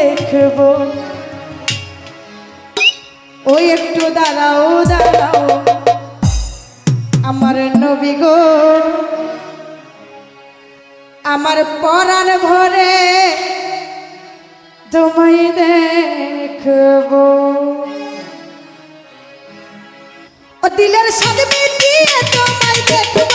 দেখব। ওই একটু দাঁড়াও দাঁড়াও। আমার নবী গো, আমার পরার ভরে তোমায় দেখব। ও দিলের সাথে দিয়ে তোমায় দেখব।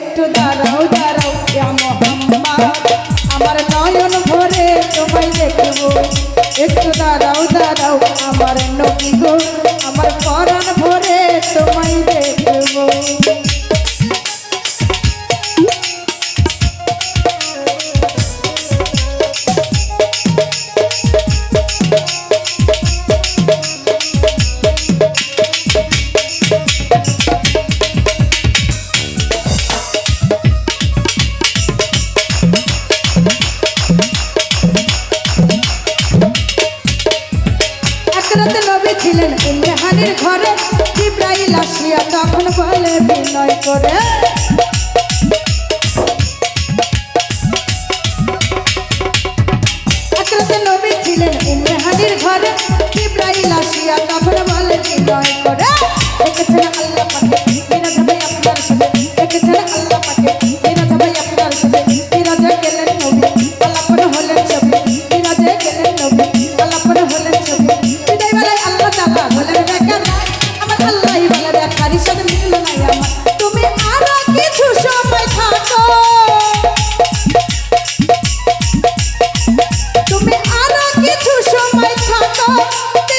একটু দাঁড়াও দাঁড়াও ইয়া মোহাম্মদ আমার নয়ন ভরে তোমায় দেখব। একটু দাঁড়াও দাঁড়াও, আমার নবী গো। আমার পরাণ ভরে তোমায় দেখব। করে নবী ছিলেন ইমরাহানের ঘরে। জিব্রাইল আসিয়া তখন বলে, বিনয় করে। দেখেছেন আল্লাহ পাকে বিনা যাবে আপনার সাথে দেখেছেন আল্লাহ পাকে বিনা যাবে আপনার সাথে বিরাজে গেলেন নবী আল্লাপন হলেন ছবি। বিরাজে গেলেন নবী আল্লাপন হলেন ছবি। আল্লাহ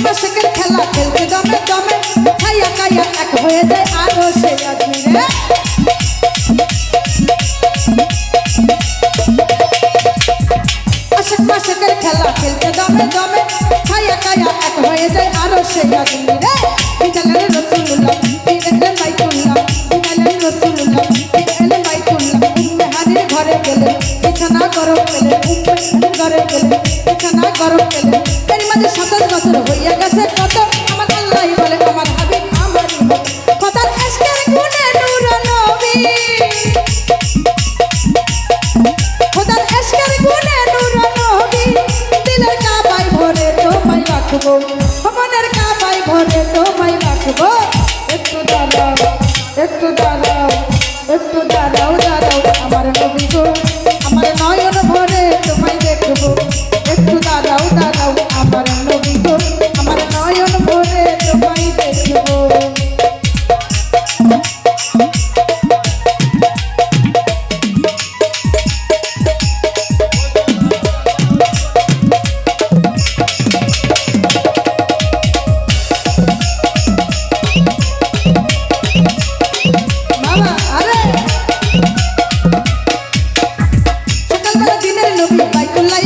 আশেক মাসেকের খেলা খেলতে দমে দমে ছাইয়া কাইয়া এক হয়ে যায় আরো সে আজমিরে আশেক মাসেকের খেলা খেলতে দমে দমে ছাইয়া কাইয়া এক হয়ে যায় আরো সে আজমিরে বিদালের গেলে, বিছানা গরম হানির ঘরে গেলে, বিছানা গরম পেলে এর মাঝে সাতাশ বছর হইয়া গেছে। কত আমার আল্লাহ বলে, আমার হাবিব আমার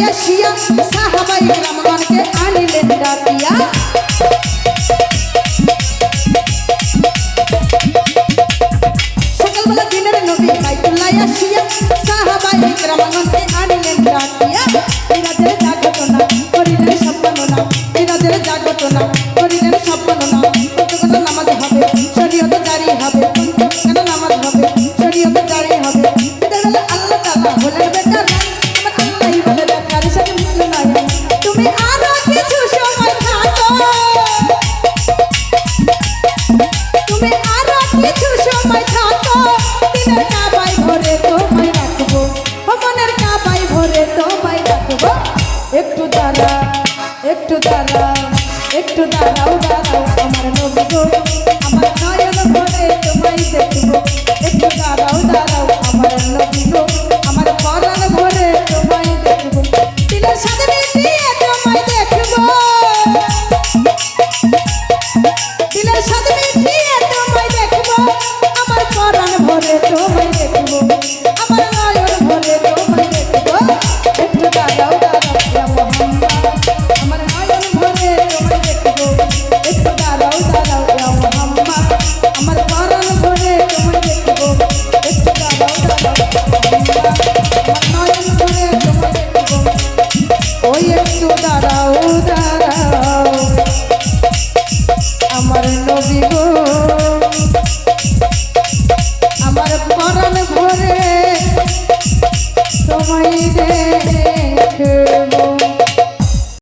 আসিয়া সাহাবাই রামগণকে একটু দাঁড়াও একটু দাঁড়াও দাঁড়াও আমার নবী আমার নয় আমার নবী গো।